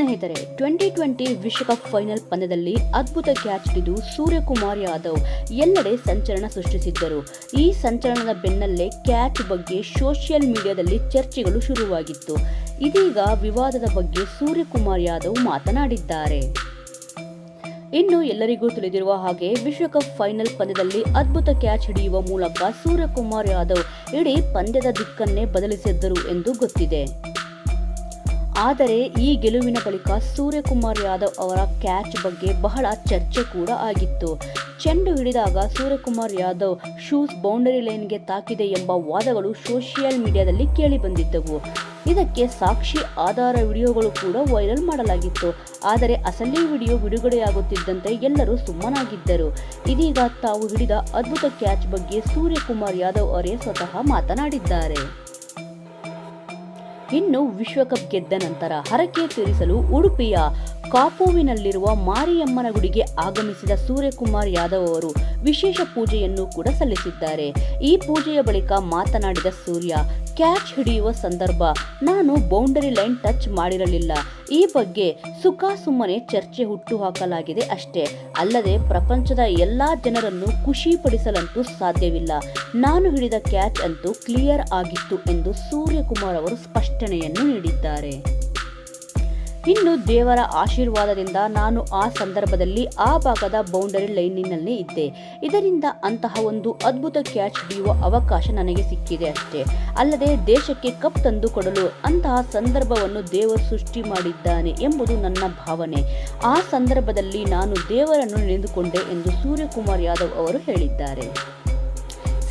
ಸ್ನೇಹಿತರೆ twenty twenty ವಿಶ್ವಕಪ್ final ಪಂದ್ಯದಲ್ಲಿ ಅದ್ಭುತ ಕ್ಯಾಚ್ ಹಿಡಿದು ಸೂರ್ಯಕುಮಾರ್ ಯಾದವ್ ಎಲ್ಲೆಡೆ ಸಂಚಲನ ಸೃಷ್ಟಿಸಿದ್ದರು. ಈ ಸಂಚಲನದ ಬೆನ್ನಲ್ಲೇ ಕ್ಯಾಚ್ ಬಗ್ಗೆ ಸೋಷಿಯಲ್ ಮೀಡಿಯಾದಲ್ಲಿ ಚರ್ಚೆಗಳು ಶುರುವಾಗಿತ್ತು. ಇದೀಗ ವಿವಾದದ ಬಗ್ಗೆ ಸೂರ್ಯಕುಮಾರ್ ಯಾದವ್ ಮಾತನಾಡಿದ್ದಾರೆ. ಇನ್ನು ಎಲ್ಲರಿಗೂ ತಿಳಿದಿರುವ ಹಾಗೆ ವಿಶ್ವಕಪ್ ಫೈನಲ್ ಪಂದ್ಯದಲ್ಲಿ ಅದ್ಭುತ ಕ್ಯಾಚ್ ಹಿಡಿಯುವ ಮೂಲಕ ಸೂರ್ಯಕುಮಾರ್ ಯಾದವ್ ಇಡೀ ಪಂದ್ಯದ ದಿಕ್ಕನ್ನೇ ಬದಲಿಸಿದ್ದರು ಎಂದು ಗೊತ್ತಿದೆ. ಆದರೆ ಈ ಗೆಲುವಿನ ಬಳಿಕ ಸೂರ್ಯಕುಮಾರ್ ಯಾದವ್ ಅವರ ಕ್ಯಾಚ್ ಬಗ್ಗೆ ಬಹಳ ಚರ್ಚೆ ಕೂಡ ಆಗಿತ್ತು. ಚೆಂಡು ಹಿಡಿದಾಗ ಸೂರ್ಯಕುಮಾರ್ ಯಾದವ್ ಶೂಸ್ ಬೌಂಡರಿ ಲೈನ್ಗೆ ತಾಕಿದೆ ಎಂಬ ವಾದಗಳು ಸೋಷಿಯಲ್ ಮೀಡಿಯಾದಲ್ಲಿ ಕೇಳಿಬಂದಿದ್ದವು ಇದಕ್ಕೆ ಸಾಕ್ಷಿ ಆಧಾರ ವಿಡಿಯೋಗಳು ಕೂಡ ವೈರಲ್ ಮಾಡಲಾಗಿತ್ತು. ಆದರೆ ಅಸಲಿ ವಿಡಿಯೋ ಬಿಡುಗಡೆಯಾಗುತ್ತಿದ್ದಂತೆ ಎಲ್ಲರೂ ಸುಮ್ಮನಾಗಿದ್ದರು. ಇದೀಗ ತಾವು ಹಿಡಿದ ಅದ್ಭುತ ಕ್ಯಾಚ್ ಬಗ್ಗೆ ಸೂರ್ಯಕುಮಾರ್ ಯಾದವ್ ಅವರೇ ಸ್ವತಃ ಮಾತನಾಡಿದ್ದಾರೆ. ಇನ್ನು ವಿಶ್ವಕಪ್ ಗೆದ್ದ ನಂತರ ಹರಕೆ ತೀರಿಸಲು ಉಡುಪಿಯ ಕಾಪುವಿನಲ್ಲಿರುವ ಮಾರಿಯಮ್ಮನ ಗುಡಿಗೆ ಆಗಮಿಸಿದ ಸೂರ್ಯಕುಮಾರ್ ಯಾದವ್ ಅವರು ವಿಶೇಷ ಪೂಜೆಯನ್ನು ಕೂಡ ಸಲ್ಲಿಸಿದ್ದಾರೆ. ಈ ಪೂಜೆಯ ಬಳಿಕ ಮಾತನಾಡಿದ ಸೂರ್ಯ ಕ್ಯಾಚ್ ಹಿಡಿಯುವ ಸಂದರ್ಭ. ನಾನು ಬೌಂಡರಿ ಲೈನ್ ಟಚ್ ಮಾಡಿರಲಿಲ್ಲ. ಈ ಬಗ್ಗೆ ಸುಖ ಸುಮ್ಮನೆ ಚರ್ಚೆ ಹುಟ್ಟುಹಾಕಲಾಗಿದೆ ಅಷ್ಟೇ. ಅಲ್ಲದೆ ಪ್ರಪಂಚದ ಎಲ್ಲ ಜನರನ್ನು ಖುಷಿಪಡಿಸಲಂತೂ ಸಾಧ್ಯವಿಲ್ಲ. ನಾನು ಹಿಡಿದ ಕ್ಯಾಚ್ ಅಂತೂ ಕ್ಲಿಯರ್ ಆಗಿತ್ತು ಎಂದು ಸೂರ್ಯಕುಮಾರ್ ಅವರು ಸ್ಪಷ್ಟನೆಯನ್ನು ನೀಡಿದ್ದಾರೆ. ಇನ್ನು ದೇವರ ಆಶೀರ್ವಾದದಿಂದ ನಾನು ಆ ಸಂದರ್ಭದಲ್ಲಿ ಆ ಭಾಗದ ಬೌಂಡರಿ ಲೈನಿನಲ್ಲಿ ಇದ್ದೆ. ಇದರಿಂದ ಅಂತಹ ಒಂದು ಅದ್ಭುತ ಕ್ಯಾಚ್ ಹಿಡಿಯುವ ಅವಕಾಶ ನನಗೆ ಸಿಕ್ಕಿದೆ ಅಷ್ಟೇ. ಅಲ್ಲದೆ ದೇಶಕ್ಕೆ ಕಪ್ ತಂದು ಕೊಡಲು ಅಂತಹ ಸಂದರ್ಭವನ್ನು ದೇವರು ಸೃಷ್ಟಿ ಮಾಡಿದ್ದಾನೆ ಎಂಬುದು ನನ್ನ ಭಾವನೆ. ಆ ಸಂದರ್ಭದಲ್ಲಿ ನಾನು ದೇವರನ್ನು ನೆನೆದುಕೊಂಡೆ ಎಂದು ಸೂರ್ಯಕುಮಾರ್ ಯಾದವ್ ಅವರು ಹೇಳಿದ್ದಾರೆ.